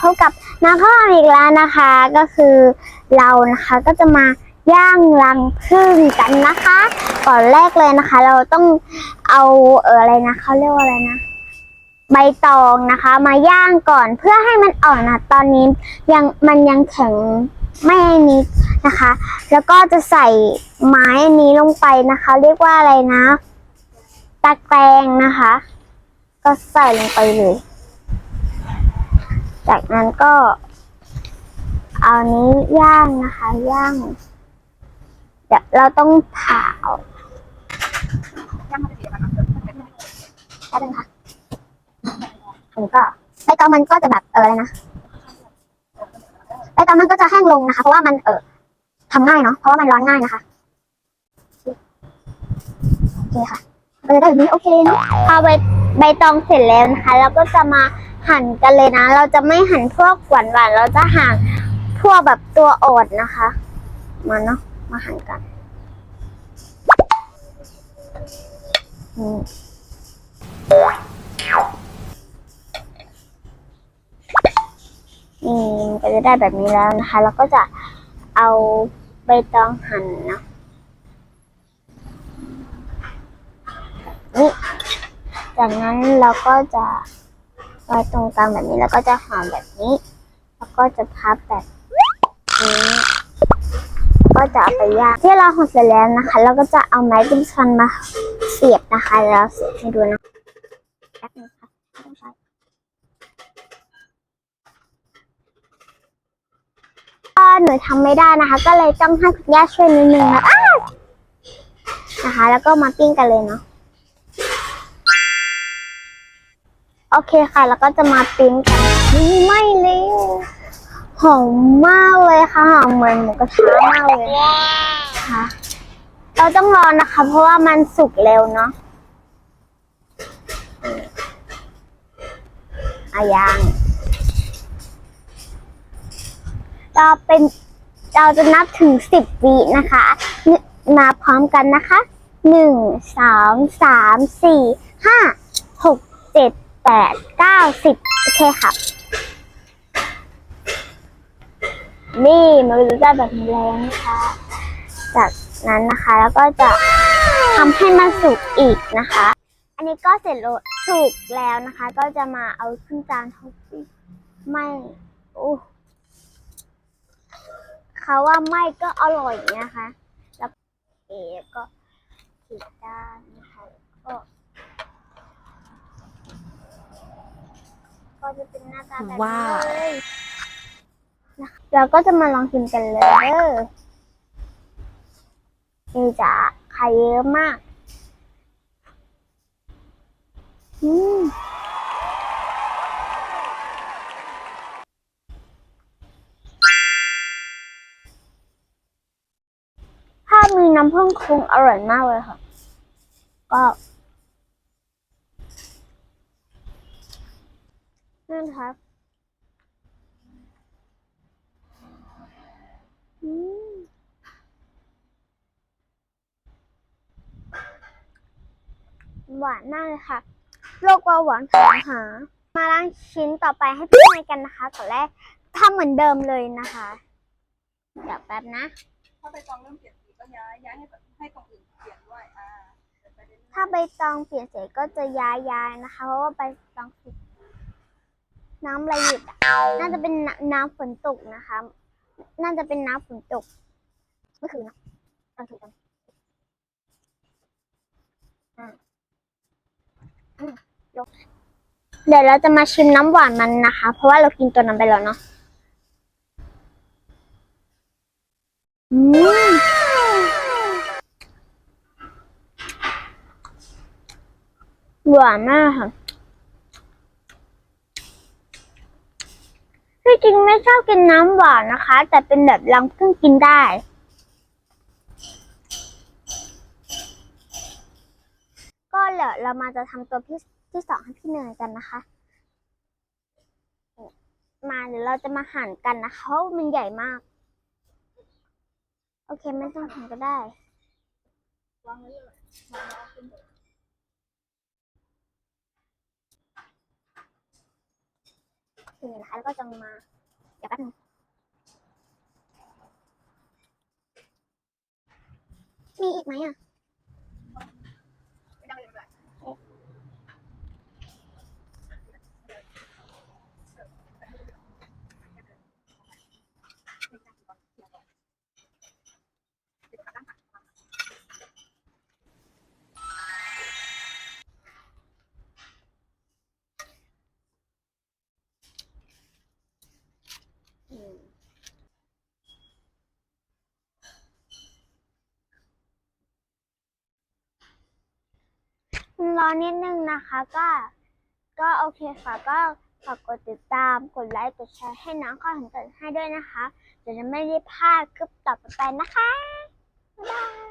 พบกับน้าพ่ออีกแล้วนะคะ ก็คือเรานะคะก็จะมาย่างรังผึ้งกันนะคะ ก่อนแรกเลยนะคะ เราต้องเอาเอออะไรนะเขาเรียกว่าอะไรนะใบตองนะคะ มาย่างก่อนเพื่อให้มันอ่อนนะตอนนี้ยังมันยังแข็งไม่นิดนะคะ แล้วก็จะใส่ไม้อันนี้ลงไปนะคะ เรียกว่าอะไรนะ ตะแกรงนะคะ ก็ใส่ลงไปเลย จากนั้นก็ เอานี้ย่างนะคะ ย่างเดี๋ยวเราต้องผ่าออกย่างมันจะดีนะคะแป๊บนึงค่ะอันนี้ก็ใบตองมันก็จะแบบเอออะไรนะใบตองมันก็จะแห้งลงนะคะ เพราะว่ามันเออทำง่ายเนาะเพราะว่ามันร้อนง่ายนะคะโอเคค่ะก็จะได้แบบนี้โอเคเนาะพอใบใบตองเสร็จแล้วนะคะเราก็จะมา หั่นกันเลยนะ เราจะไม่หั่นพวกหวานๆเราจะหั่นพวกแบบตัวอ่อนนะคะ มาเนาะมาหั่นกันนี่มันก็จะได้แบบนี้แล้วนะคะ แล้วก็จะเอาใบตองหั่นเนาะนี่จากนั้นเราก็จะ ไว้ตรงกลางแบบนี้แล้วก็จะห่อแบบนี้ แล้วก็จะพับแบบนี้ก็จะเอาไปย่างที่เราห่อเสร็จแล้วนะคะ เราก็จะเอาไม้จิ้มฟันมาเสียบนะคะแล้วเสียบให้ดูนะแป๊บนึงค่ะไม่ต้องใช้ก็หนูทำไม่ได้นะคะ ก็เลยต้องให้คุณย่าช่วยนิดนึงนะนะคะ แล้วก็มาปิ้งกันเลยเนาะ โอเคค่ะ แล้วก็จะมาปิ้งกันนี่ไม่เร็วหอมมากเลยค่ะหอมเหมือนหมูกระทะมากเลยค่ะ เราต้องรอนะคะ เพราะว่ามันสุกเร็วเนาะอายังเราเป็นเราจะนับถึงสิบวินะคะนึมาพร้อมกันนะคะหนึ่งสองสามสี่ห้าหกเจ็ด แปดเก้าสิบโอเคค่ะ นี่มันจะได้แบบนี้แล้วนะคะ จากนั้นนะคะแล้วก็จะทำให้มันสุกอีกนะคะ อันนี้ก็เสร็จแล้วสุกแล้วนะคะ ก็จะมาเอาขึ้นจานท็อปปิ้งไม่โอ้เขาว่าไม่ก็อร่อยนะคะ แล้วเอก็ขีดด้านนะคะก็ ก็จะเป็นหน้าตาแบบนี้ว้าวเลยนะคะเราก็จะมาลองชิมกันเลยเด้อนี่จ้ะไข่เยอะมาก อืมถ้ามีน้ำผึ้งคงอร่อยมากเลยค่ะ ก็ นั่นครับอืมหวานมากเลยค่ะโรคเบาหวานถามหา มาล้างชิ้นต่อไปให้พี่ไมค์กันนะคะก่อนแรกทำเหมือนเดิมเลยนะคะ เดี๋ยวแป๊บนะ ถ้าใบตองเริ่มเปลี่ยนสีก็ย้ายย้ายให้แบบให้ตรงอื่นเปลี่ยนด้วยอ่าเดี๋ยวไปเรื่อยๆถ้าใบตองเปลี่ยนสีก็จะย้ายย้ายๆนะคะ เพราะว่าใบตองสี น้ำอะไรหยุดอะน่าจะเป็นน้ำน้ำฝนตกนะคะ น่าจะเป็นน้ำฝนตกเมื่อคืนนะตอนถูกกันเดี๋ยวเราจะมาชิมน้ำหวานมันนะคะ เพราะว่าเรากินตัวนั้นไปแล้วเนาะอืมหวานมากค่ะ ที่จริงไม่ชอบกินน้ำหวานนะคะ แต่เป็นแบบรังพึ่งกินได้ ก็เดี๋ยวเรามาจะทำตัวที่ที่สองให้พี่เนยกันนะคะ มาเดี๋ยวเราจะมาหั่นกันนะคะเพราะมันใหญ่มาก โอเคไม่ต้องหั่นก็ได้วางไว้เลยวางแล้ว เคนะคะ แล้วก็จะมา เดี๋ยวแป๊บนึงมีอีกไหมอะ ไม่ได้เลยแบบ อืมร อนิดนึงนะคะก็ ก็โอเคค่ะก็ฝากกดติดตามกดไลค์กดแชร์ให้น้องข้อถึงเกิดให้ด้วยนะคะ จะจะไม่ได้พลาดคลิปต่อไปนะคะ บ๊ายบาย